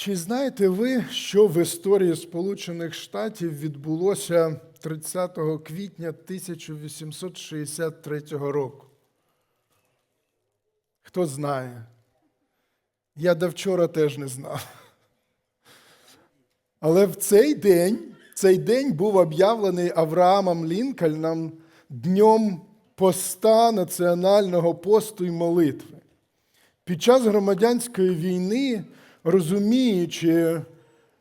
Чи знаєте ви, що в історії Сполучених Штатів відбулося 30 квітня 1863 року? Хто знає? Я до вчора теж не знав. Але в цей день, цей день був об'явлений Авраамом Лінкольном днем поста національного посту і молитви. Під час громадянської війни, розуміючи,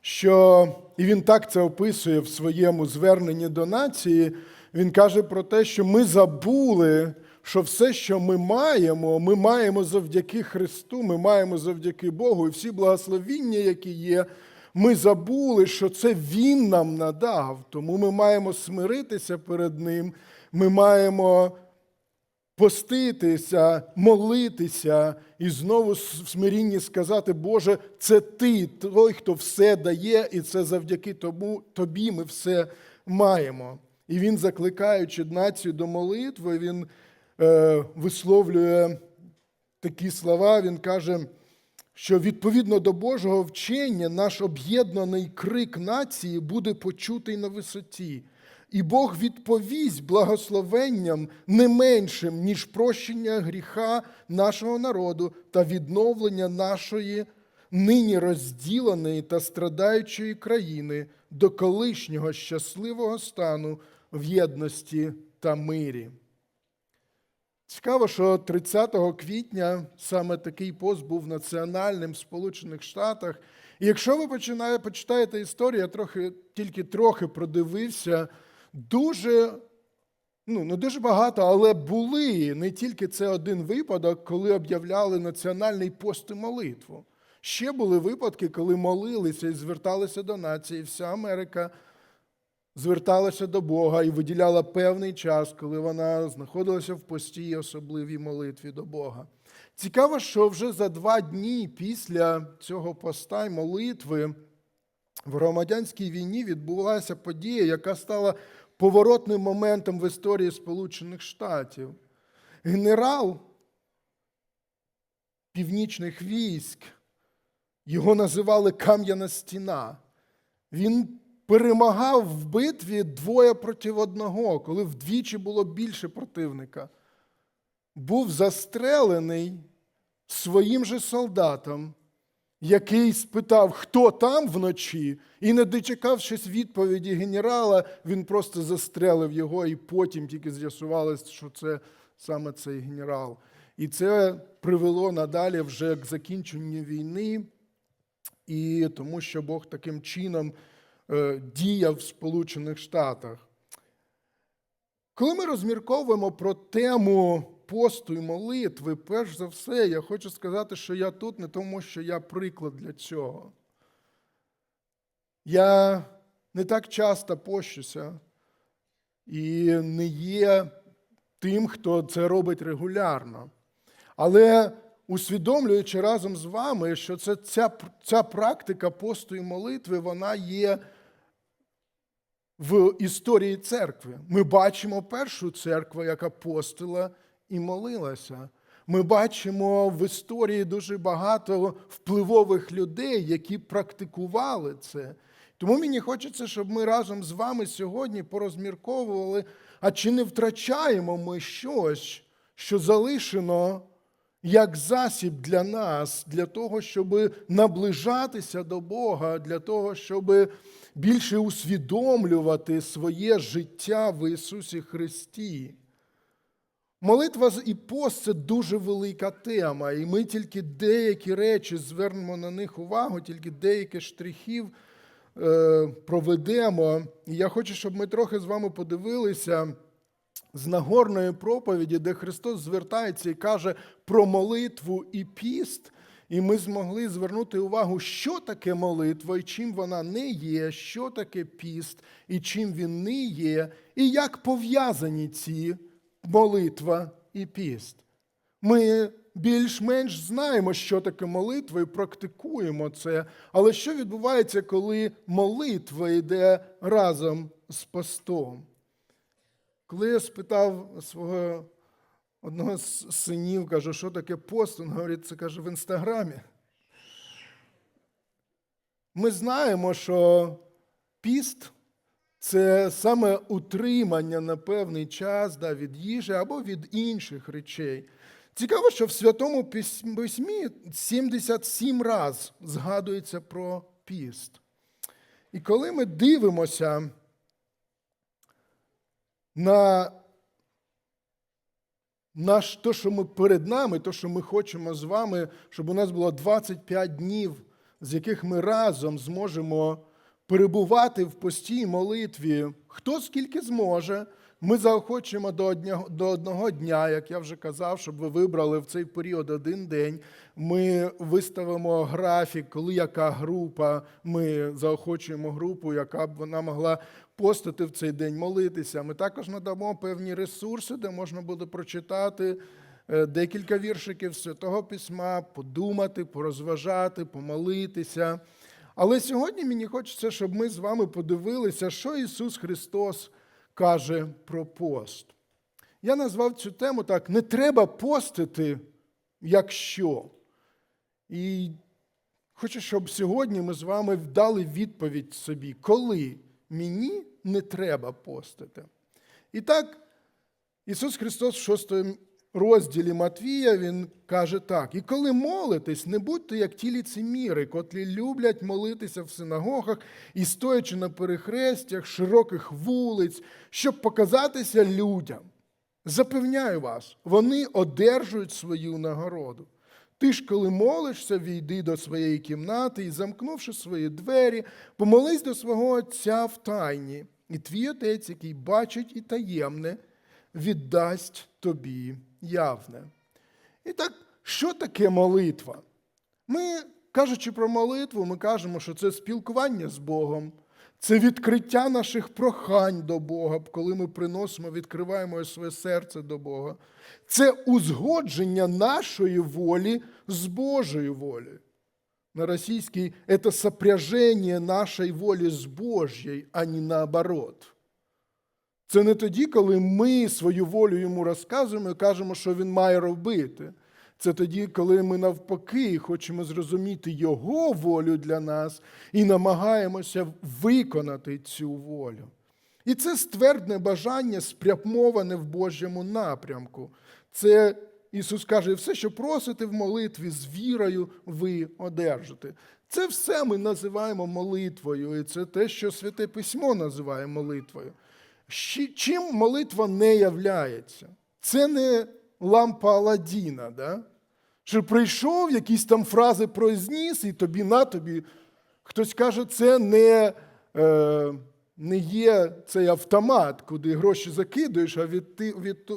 що і він так це описує в своєму зверненні до нації, він каже про те, що ми забули, що все, що ми маємо, ми маємо завдяки Христу, ми маємо завдяки Богу, і всі благословіння, які є, ми забули, що це Він нам надав. Тому ми маємо смиритися перед Ним, ми маємо поститися, молитися і знову в смирінні сказати, Боже, це Ти, той, хто все дає, і це завдяки тому, Тобі ми все маємо. І він, закликаючи націю до молитви, він е, висловлює такі слова, він каже, що відповідно до Божого вчення наш об'єднаний крик нації буде почутий на висоті. І Бог відповість благословенням не меншим, ніж прощення гріха нашого народу та відновлення нашої нині розділеної та страдаючої країни до колишнього щасливого стану в єдності та мирі. Цікаво, що 30 квітня саме такий пост був національним в Сполучених Штатах. І якщо ви починає, почитаєте історію, я трохи, тільки трохи продивився, дуже, ну не дуже багато, але були не тільки це один випадок, коли об'являли національний пост і молитву. Ще були випадки, коли молилися і зверталися до нації. Вся Америка зверталася до Бога і виділяла певний час, коли вона знаходилася в постій особливій молитві до Бога. Цікаво, що вже за два дні після цього поста й молитви в громадянській війні відбулася подія, яка стала поворотним моментом в історії Сполучених Штатів. Генерал північних військ, його називали Кам'яна стіна. Він перемагав в битві двоє проти одного, коли вдвічі було більше противника. Був застрелений своїм же солдатом, який спитав, хто там вночі, і, не дочекавшись відповіді генерала, він просто застрелив його, і потім тільки з'ясувалось, що це саме цей генерал. І це привело надалі вже к закінченню війни, і тому що Бог таким чином е, діяв в Сполучених Штатах. Коли ми розмірковуємо про тему посту і молитви, перш за все, я хочу сказати, що я тут не тому, що я приклад для цього. Я не так часто пощуся і не є тим, хто це робить регулярно. Але усвідомлюючи разом з вами, що це, ця, ця практика посту і молитви, вона є в історії церкви. Ми бачимо першу церкву, яка постила і молилася. Ми бачимо в історії дуже багато впливових людей, які практикували це. Тому мені хочеться, щоб ми разом з вами сьогодні порозмірковували, а чи не втрачаємо ми щось, що залишено як засіб для нас, для того, щоб наближатися до Бога, для того, щоб більше усвідомлювати своє життя в Ісусі Христі. Молитва і пост це дуже велика тема, і ми тільки деякі речі звернемо на них увагу, тільки деякі штрихів е, проведемо. І я хочу, щоб ми трохи з вами подивилися з Нагорної проповіді, де Христос звертається і каже про молитву і піст. І ми змогли звернути увагу, що таке молитва і чим вона не є, що таке піст і чим він не є, і як пов'язані ці молитва і піст. Ми більш-менш знаємо, що таке молитва, і практикуємо це. Але що відбувається, коли молитва йде разом з постом? Коли я спитав свого одного з синів, кажу, що таке пост, він говорить, це каже в інстаграмі. Ми знаємо, що піст це саме утримання на певний час да, від їжі або від інших речей. Цікаво, що в Святому Письм- Письмі 77 раз згадується про піст. І коли ми дивимося на наш, то, що ми перед нами, то, що ми хочемо з вами, щоб у нас було 25 днів, з яких ми разом зможемо перебувати в постій молитві, хто скільки зможе. Ми заохочуємо до одного, дня, як я вже казав, щоб ви вибрали в цей період один день. Ми виставимо графік, коли яка група. Ми заохочуємо групу, яка б вона могла постити в цей день, молитися. Ми також надамо певні ресурси, де можна буде прочитати е, декілька віршиків Святого Письма, подумати, порозважати, помолитися. Але сьогодні мені хочеться, щоб ми з вами подивилися, що Ісус Христос каже про пост. Я назвав цю тему так: не треба постити, якщо. І хочу, щоб сьогодні ми з вами дали відповідь собі, коли мені не треба постити. І так, Ісус Христос в 6 розділі Матвія Він каже так: і коли молитесь, не будьте як ті ліцеміри, котрі люблять молитися в синагогах і стоячи на перехрестях широких вулиць, щоб показатися людям. Запевняю вас, вони одержують свою нагороду. Ти ж, коли молишся, війди до своєї кімнати і, замкнувши свої двері, помолись до свого Отця в тайні, і твій отець, який бачить і таємне, віддасть тобі явне. І так, що таке молитва? Ми, кажучи про молитву, ми кажемо, що це спілкування з Богом, це відкриття наших прохань до Бога, коли ми приносимо, відкриваємо своє серце до Бога. Це узгодження нашої волі з Божою волею. На російській це сопряження нашої волі з Божьей, а не наоборот. Це не тоді, коли ми свою волю йому розказуємо і кажемо, що він має робити. Це тоді, коли ми навпаки хочемо зрозуміти Його волю для нас і намагаємося виконати цю волю. І це ствердне бажання спрямоване в Божому напрямку. Це Ісус каже, все, що просите в молитві, з вірою ви одержите. Це все ми називаємо молитвою, і це те, що Святе Письмо називає молитвою. Чим молитва не являється? Це не лампа Аладдіна, да? що прийшов, якісь там фрази произніс, і тобі на тобі. Хтось каже, це не, е, не є цей автомат, куди гроші закидуєш, а від, від,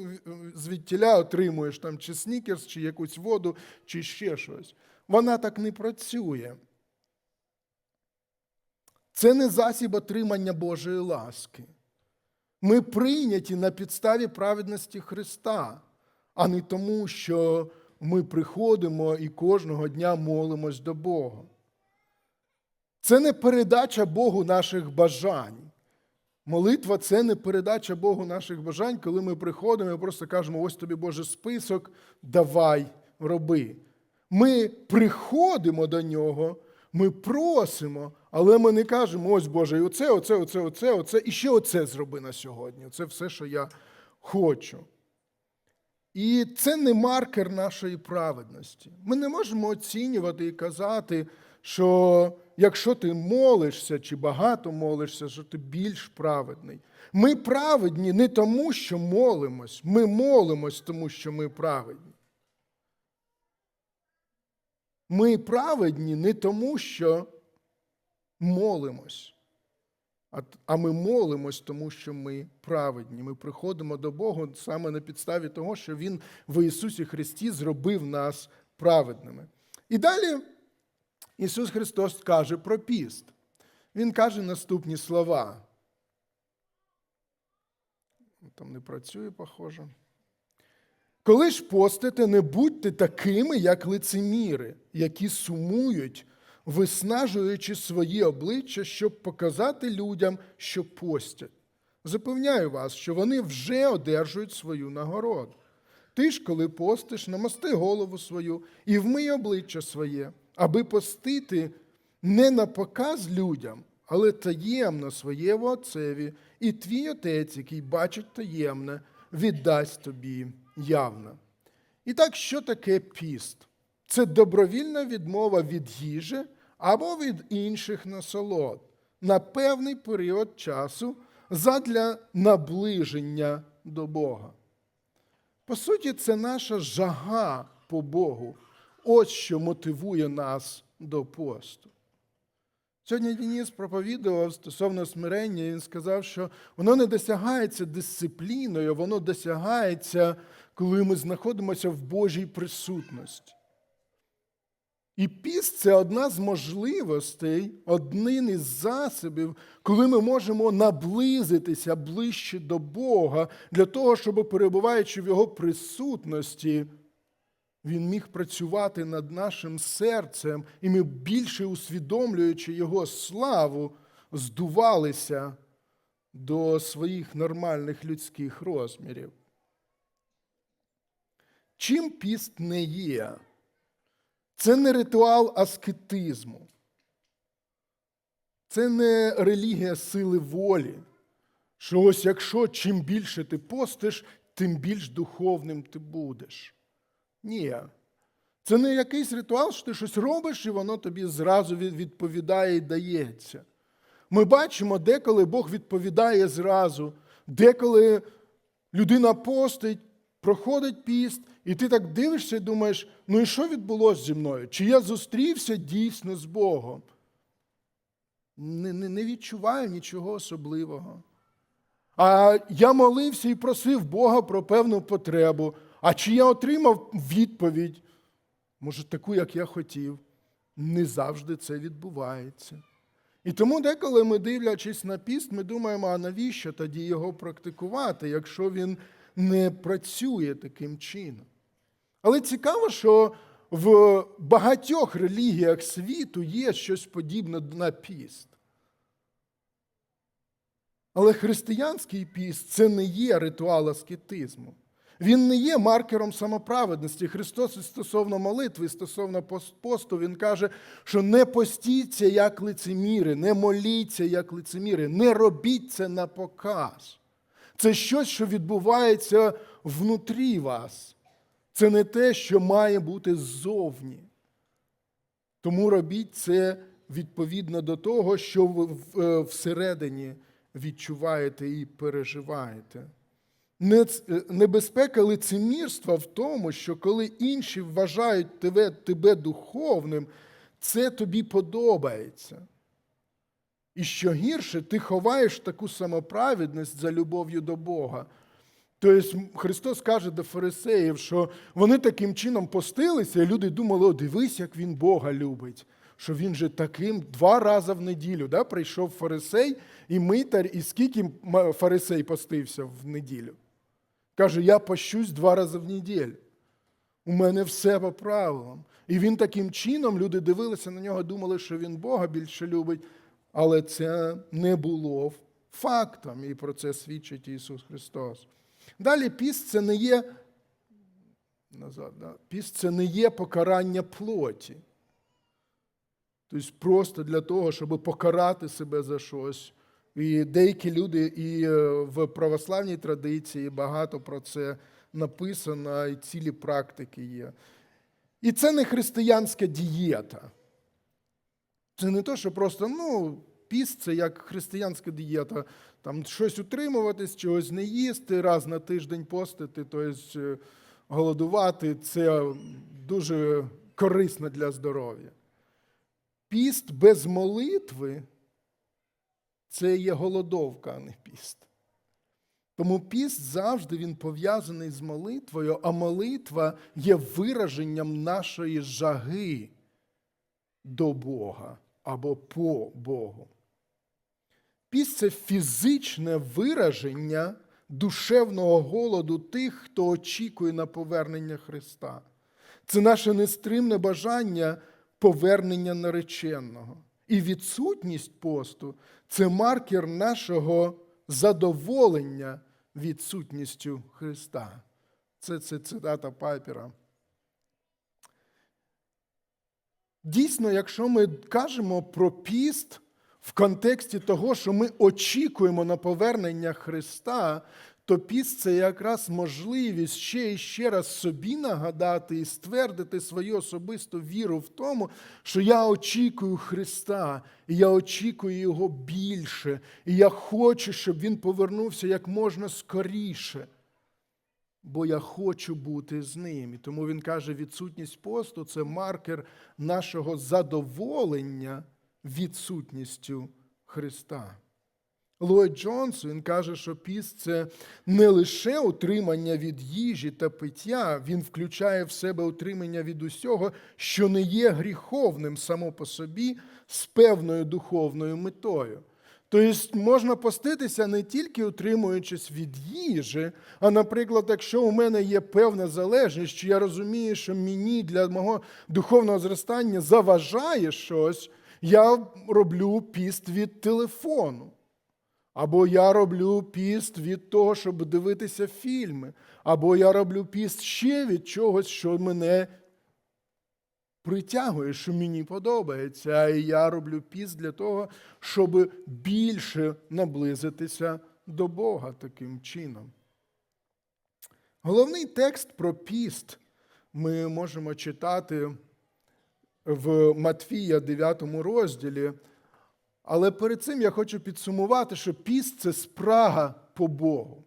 звідтіля отримуєш там чи снікерс, чи якусь воду, чи ще щось. Вона так не працює. Це не засіб отримання Божої ласки. Ми прийняті на підставі праведності Христа, а не тому, що ми приходимо і кожного дня молимось до Бога. Це не передача Богу наших бажань. Молитва це не передача Богу наших бажань, коли ми приходимо і просто кажемо: ось тобі Боже список, давай, роби. Ми приходимо до нього, ми просимо, але ми не кажемо, ось Боже, і оце, оце, оце, оце, оце, і ще оце зроби на сьогодні. Це все, що я хочу. І це не маркер нашої праведності. Ми не можемо оцінювати і казати, що якщо ти молишся чи багато молишся, що ти більш праведний. Ми праведні не тому, що молимось, ми молимось тому, що ми праведні. Ми праведні не тому, що молимось, а- ми молимось тому, що ми праведні. Ми приходимо до Бога саме на підставі того, що Він в Ісусі Христі зробив нас праведними. І далі Ісус Христос каже про піст. Він каже наступні слова. Там не працює, похоже. Коли ж постите, не будьте такими, як лицеміри, які сумують, виснажуючи свої обличчя, щоб показати людям, що постять. Запевняю вас, що вони вже одержують свою нагороду. Ти ж, коли постиш, намасти голову свою і вмий обличчя своє, аби постити не на показ людям, але таємно своєму отцеві, і твій отець, який бачить таємне, віддасть тобі явно. І так, що таке піст? Це добровільна відмова від їжі або від інших насолод на певний період часу задля наближення до Бога. По суті, це наша жага по Богу. Ось що мотивує нас до посту. Сьогодні Дініс проповідував стосовно смирення, він сказав, що воно не досягається дисципліною, воно досягається, коли ми знаходимося в Божій присутності. І піст це одна з можливостей, один із засобів, коли ми можемо наблизитися ближче до Бога для того, щоб, перебуваючи в Його присутності, Він міг працювати над нашим серцем, і ми, більше усвідомлюючи Його славу, здувалися до своїх нормальних людських розмірів. Чим піст не є? Це не ритуал аскетизму. Це не релігія сили волі. Що ось якщо чим більше ти постиш, тим більш духовним ти будеш. Ні. Це не якийсь ритуал, що ти щось робиш, і воно тобі зразу відповідає і дається. Ми бачимо, деколи Бог відповідає зразу, деколи людина постить, проходить піст, і ти так дивишся і думаєш, ну і що відбулося зі мною? Чи я зустрівся дійсно з Богом? Не, не, не відчуваю нічого особливого. А я молився і просив Бога про певну потребу. А чи я отримав відповідь? Може, таку, як я хотів. Не завжди це відбувається. І тому деколи ми, дивлячись на піст, ми думаємо, а навіщо тоді його практикувати, якщо він не працює таким чином. Але цікаво, що в багатьох релігіях світу є щось подібне на піст. Але християнський піст це не є ритуал аскетизму. Він не є маркером самоправедності. Христос стосовно молитви, стосовно посту, Він каже, що не постіться, як лицеміри, не моліться, як лицеміри, не робіть це на показ. Це щось, що відбувається внутрі вас. Це не те, що має бути ззовні. Тому робіть це відповідно до того, що ви всередині відчуваєте і переживаєте. Небезпека лицемірства в тому, що коли інші вважають тебе, тебе духовним, це тобі подобається. І що гірше, ти ховаєш таку самоправедність за любов'ю до Бога. Тобто Христос каже до фарисеїв, що вони таким чином постилися, і люди думали, о, дивись, як він Бога любить, що він же таким два рази в неділю. Да? Прийшов фарисей і митар, і скільки фарисей постився в неділю? Каже, я пощусь два рази в неділю. У мене все по правилам. І він таким чином, люди дивилися на нього, думали, що він Бога більше любить, але це не було фактом, і про це свідчить Ісус Христос. Далі піст це не є назад, да? піст це не є покарання плоті. Тобто просто для того, щоб покарати себе за щось. І деякі люди і в православній традиції багато про це написано, і цілі практики є. І це не християнська дієта. Це не то, що просто, ну, піст це як християнська дієта. Там щось утримуватись, чогось не їсти, раз на тиждень постити, тобто голодувати це дуже корисно для здоров'я. Піст без молитви це є голодовка, а не піст. Тому піст завжди він пов'язаний з молитвою, а молитва є вираженням нашої жаги до Бога або по Богу. Піст це фізичне вираження душевного голоду тих, хто очікує на повернення Христа. Це наше нестримне бажання повернення нареченого. І відсутність посту це маркер нашого задоволення відсутністю Христа. Це це цитата Пайпера. Дійсно, якщо ми кажемо про піст в контексті того, що ми очікуємо на повернення Христа, то піст це якраз можливість ще і ще раз собі нагадати і ствердити свою особисту віру в тому, що я очікую Христа, і я очікую Його більше, і я хочу, щоб Він повернувся як можна скоріше. Бо я хочу бути з ним. І тому він каже, відсутність посту це маркер нашого задоволення відсутністю Христа. Ллойд Джонс він каже, що піст це не лише утримання від їжі та пиття, він включає в себе утримання від усього, що не є гріховним само по собі з певною духовною метою. Тобто можна поститися не тільки утримуючись від їжі, а, наприклад, якщо у мене є певна залежність, що я розумію, що мені для мого духовного зростання заважає щось, я роблю піст від телефону. Або я роблю піст від того, щоб дивитися фільми, або я роблю піст ще від чогось, що мене притягує, що мені подобається. І я роблю піст для того, щоб більше наблизитися до Бога таким чином. Головний текст про піст ми можемо читати в Матфія 9 розділі. Але перед цим я хочу підсумувати, що піст це спрага по Богу.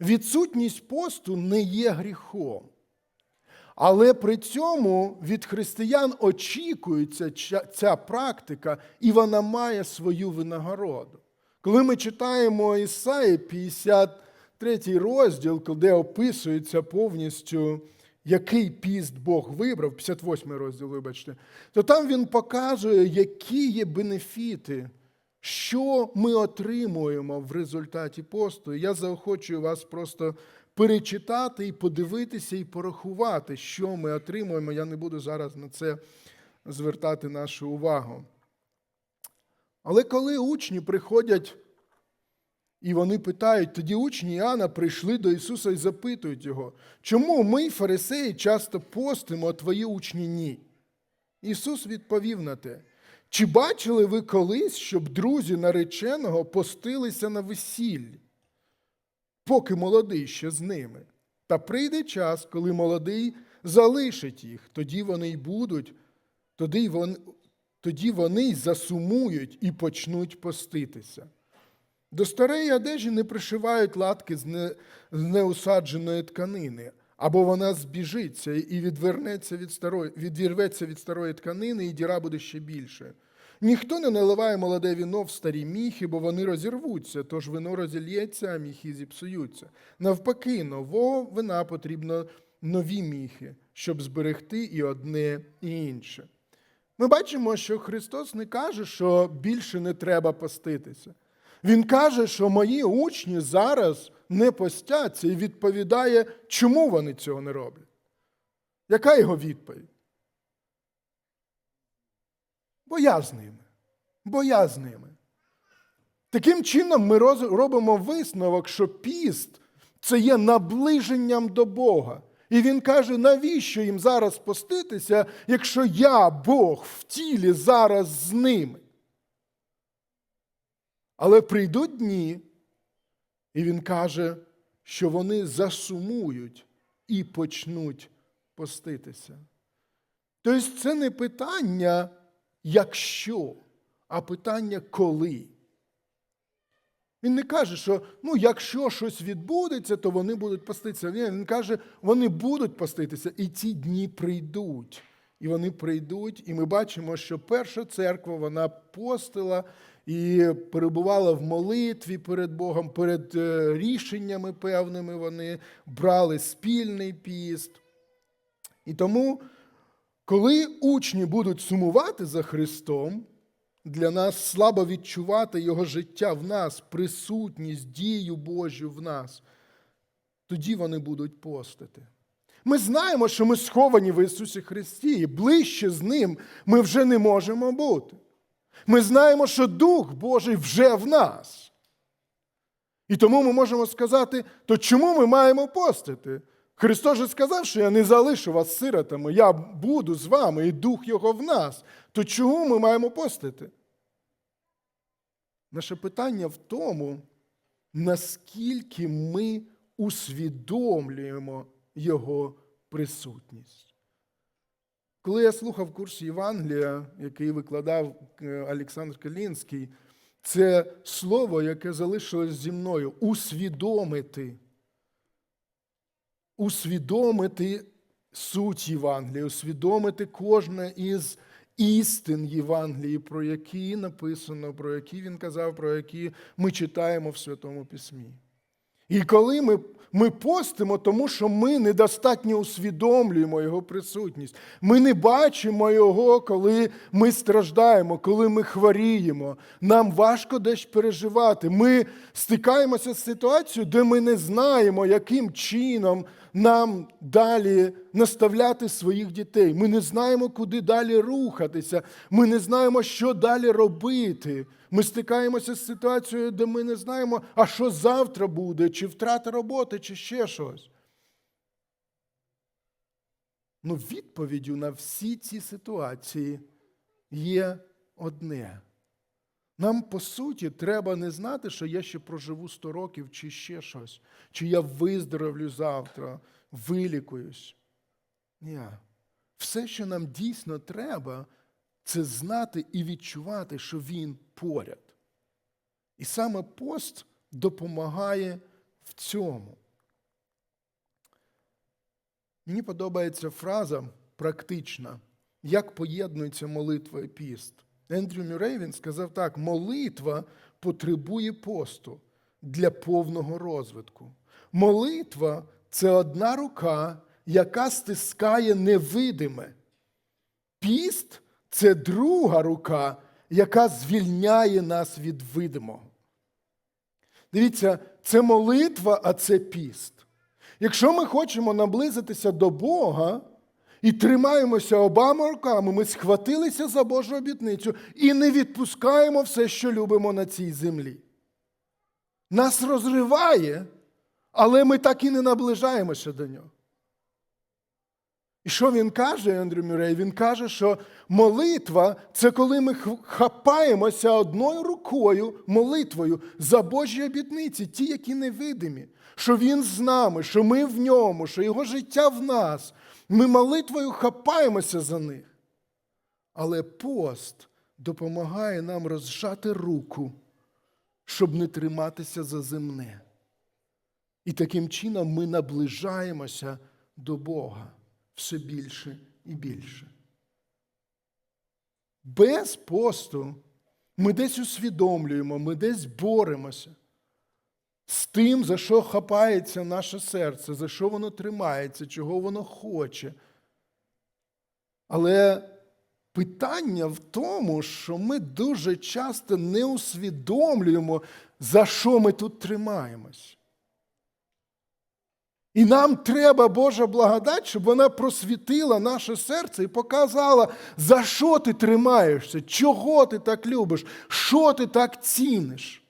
Відсутність посту не є гріхом. Але при цьому від християн очікується ця практика, і вона має свою винагороду. Коли ми читаємо Ісаї 53 розділ, де описується повністю, який піст Бог вибрав, 58 розділ, вибачте, то там він показує, які є бенефіти, що ми отримуємо в результаті посту. Я заохочую вас просто перечитати і подивитися, і порахувати, що ми отримуємо. Я не буду зараз на це звертати нашу увагу. Але коли учні приходять і вони питають, тоді учні Іоанна прийшли до Ісуса і запитують Його, чому ми, фарисеї, часто постимо, а твої учні ні? Ісус відповів на те, чи бачили ви колись, щоб друзі нареченого постилися на весіллі, поки молодий ще з ними? Та прийде час, коли молодий залишить їх, тоді вони й будуть, тоді вони, тоді вони й засумують і почнуть поститися. До старої одежі не пришивають латки з, не, з неусадженої тканини, або вона збіжиться і відвернеться від старої, відірветься від старої тканини, і діра буде ще більше. Ніхто не наливає молоде віно в старі міхи, бо вони розірвуться, тож вино розільється, а міхи зіпсуються. Навпаки, нового вина потрібно нові міхи, щоб зберегти і одне, і інше. Ми бачимо, що Христос не каже, що більше не треба поститися. Він каже, що мої учні зараз не постяться і відповідає, чому вони цього не роблять. Яка його відповідь? Бо я з ними. Бо я з ними. Таким чином, ми робимо висновок, що піст це є наближенням до Бога. І він каже, навіщо їм зараз поститися, якщо я, Бог, в тілі зараз з ними? Але прийдуть дні, і він каже, що вони засумують і почнуть поститися. Тобто це не питання, якщо, а питання коли. Він не каже, що ну, якщо щось відбудеться, то вони будуть поститися. Він каже, вони будуть поститися, і ці дні прийдуть. І вони прийдуть, і ми бачимо, що перша церква вона постила і перебувала в молитві перед Богом, перед е, рішеннями певними вони брали спільний піст. І тому, коли учні будуть сумувати за Христом, для нас слабо відчувати Його життя в нас, присутність, дію Божу в нас, тоді вони будуть постити. Ми знаємо, що ми сховані в Ісусі Христі, і ближче з Ним ми вже не можемо бути. Ми знаємо, що Дух Божий вже в нас. І тому ми можемо сказати, то чому ми маємо постити? Христос же сказав, що я не залишу вас сиротами, я буду з вами, і дух Його в нас. То чому ми маємо постити? Наше питання в тому, наскільки ми усвідомлюємо Його присутність. Коли я слухав курс Євангелія, який викладав е, Олександр Калінський, це слово, яке залишилось зі мною усвідомити. Усвідомити суть Євангелія, усвідомити кожне із істин Євангелії, про які написано, про які він казав, про які ми читаємо в Святому Письмі. І коли ми, ми постимо, тому що ми недостатньо усвідомлюємо Його присутність, ми не бачимо Його, коли ми страждаємо, коли ми хворіємо. Нам важко десь переживати. Ми стикаємося з ситуацією, де ми не знаємо, яким чином нам далі наставляти своїх дітей. Ми не знаємо, куди далі рухатися. Ми не знаємо, що далі робити. Ми стикаємося з ситуацією, де ми не знаємо, а що завтра буде, чи втрата роботи, чи ще щось. Ну, відповіддю на всі ці ситуації є одне. Нам, по суті, треба не знати, що я ще проживу 100 років, чи ще щось, чи я виздоровлю завтра, вилікуюсь. Ні. Все, що нам дійсно треба, це знати і відчувати, що він поряд. І саме пост допомагає в цьому. Мені подобається фраза практична, як поєднується молитва і піст. Ендрю Мюррей він сказав так: молитва потребує посту для повного розвитку. Молитва це одна рука, яка стискає невидиме. Піст це друга рука, яка звільняє нас від видимого. Дивіться, це молитва, а це піст. Якщо ми хочемо наблизитися до Бога і тримаємося обома руками, ми схватилися за Божу обітницю і не відпускаємо все, що любимо на цій землі. Нас розриває, але ми так і не наближаємося до нього. І що він каже, Ендрю Мюррей? Він каже, що молитва це коли ми хапаємося одною рукою молитвою за Божі обітниці, ті, які невидимі, що Він з нами, що ми в ньому, що Його життя в нас. Ми молитвою хапаємося за них. Але пост допомагає нам розжати руку, щоб не триматися за земне. І таким чином ми наближаємося до Бога все більше і більше. Без посту ми десь усвідомлюємо, ми десь боремося з тим, за що хапається наше серце, за що воно тримається, чого воно хоче. Але питання в тому, що ми дуже часто не усвідомлюємо, за що ми тут тримаємось. І нам треба Божа благодать, щоб вона просвітила наше серце і показала, за що ти тримаєшся, чого ти так любиш, що ти так ціниш.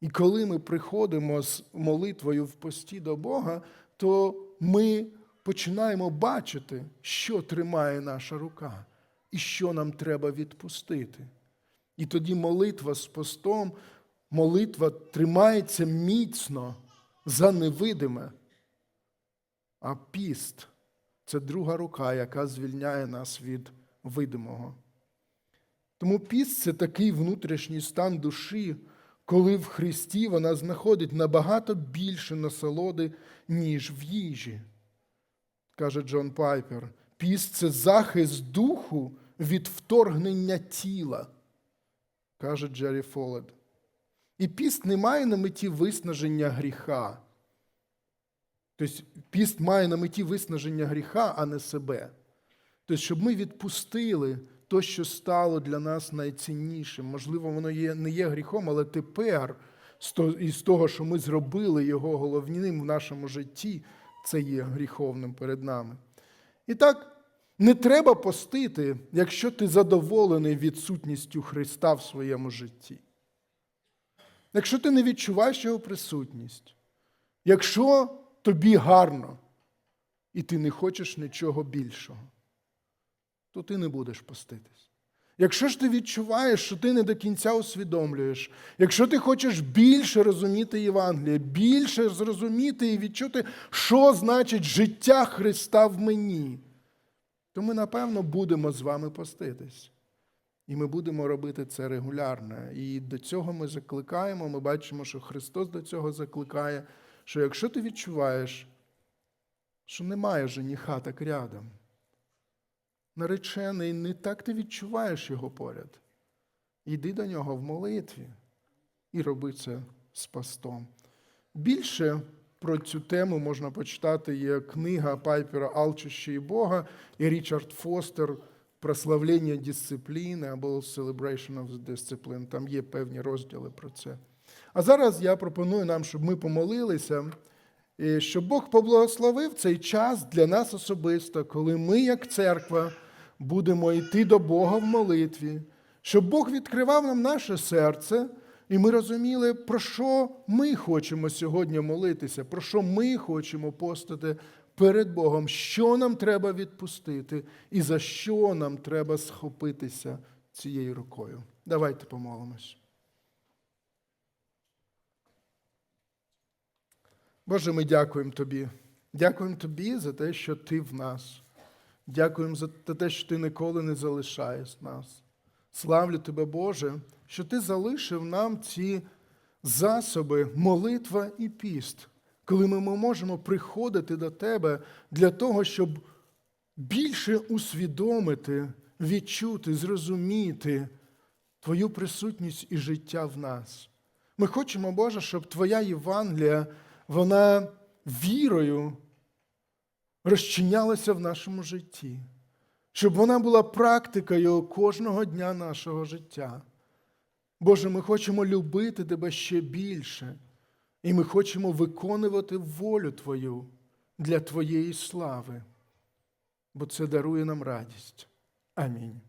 І коли ми приходимо з молитвою в пості до Бога, то ми починаємо бачити, що тримає наша рука і що нам треба відпустити. І тоді молитва з постом, молитва тримається міцно за невидиме. А піст це друга рука, яка звільняє нас від видимого. Тому піст це такий внутрішній стан душі, коли в Христі вона знаходить набагато більше насолоди, ніж в їжі. Каже Джон Пайпер. Піст це захист духу від вторгнення тіла, каже Джері Фолед. І піст не має на меті виснаження гріха. Тобто піст має на меті виснаження гріха, а не себе. Тобто, щоб ми відпустили те, що стало для нас найціннішим. Можливо, воно є, не є гріхом, але тепер, із того, що ми зробили його головним в нашому житті, це є гріховним перед нами. І так, не треба постити, якщо ти задоволений відсутністю Христа в своєму житті. Якщо ти не відчуваєш його присутність, якщо тобі гарно, і ти не хочеш нічого більшого, то ти не будеш поститись. Якщо ж ти відчуваєш, що ти не до кінця усвідомлюєш, якщо ти хочеш більше розуміти Євангеліє, більше зрозуміти і відчути, що значить життя Христа в мені, то ми, напевно, будемо з вами поститись. І ми будемо робити це регулярно. І до цього ми закликаємо. Ми бачимо, що Христос до цього закликає, що якщо ти відчуваєш, що немає жениха так рядом, наречений, не так ти відчуваєш його поряд. Йди до нього в молитві і роби це з постом. Більше про цю тему можна почитати. Є книга Пайпера Алчущі Бога і Річард Фостер Прославлення дисципліни або Celebration of Discipline. Там є певні розділи про це. А зараз я пропоную нам, щоб ми помолилися, і щоб Бог поблагословив цей час для нас особисто, коли ми, як церква, будемо йти до Бога в молитві, щоб Бог відкривав нам наше серце, і ми розуміли, про що ми хочемо сьогодні молитися, про що ми хочемо постати перед Богом, що нам треба відпустити і за що нам треба схопитися цією рукою. Давайте помолимось. Боже, ми дякуємо Тобі. Дякуємо Тобі за те, що Ти в нас. Дякуємо за те, що Ти ніколи не залишаєш нас. Славлю Тебе, Боже, що Ти залишив нам ці засоби, молитва і піст, коли ми можемо приходити до Тебе для того, щоб більше усвідомити, відчути, зрозуміти Твою присутність і життя в нас. Ми хочемо, Боже, щоб Твоя Євангелія, вона вірою розчинялася в нашому житті, щоб вона була практикою кожного дня нашого життя. Боже, ми хочемо любити Тебе ще більше, і ми хочемо виконувати волю Твою для Твоєї слави, бо це дарує нам радість. Амінь.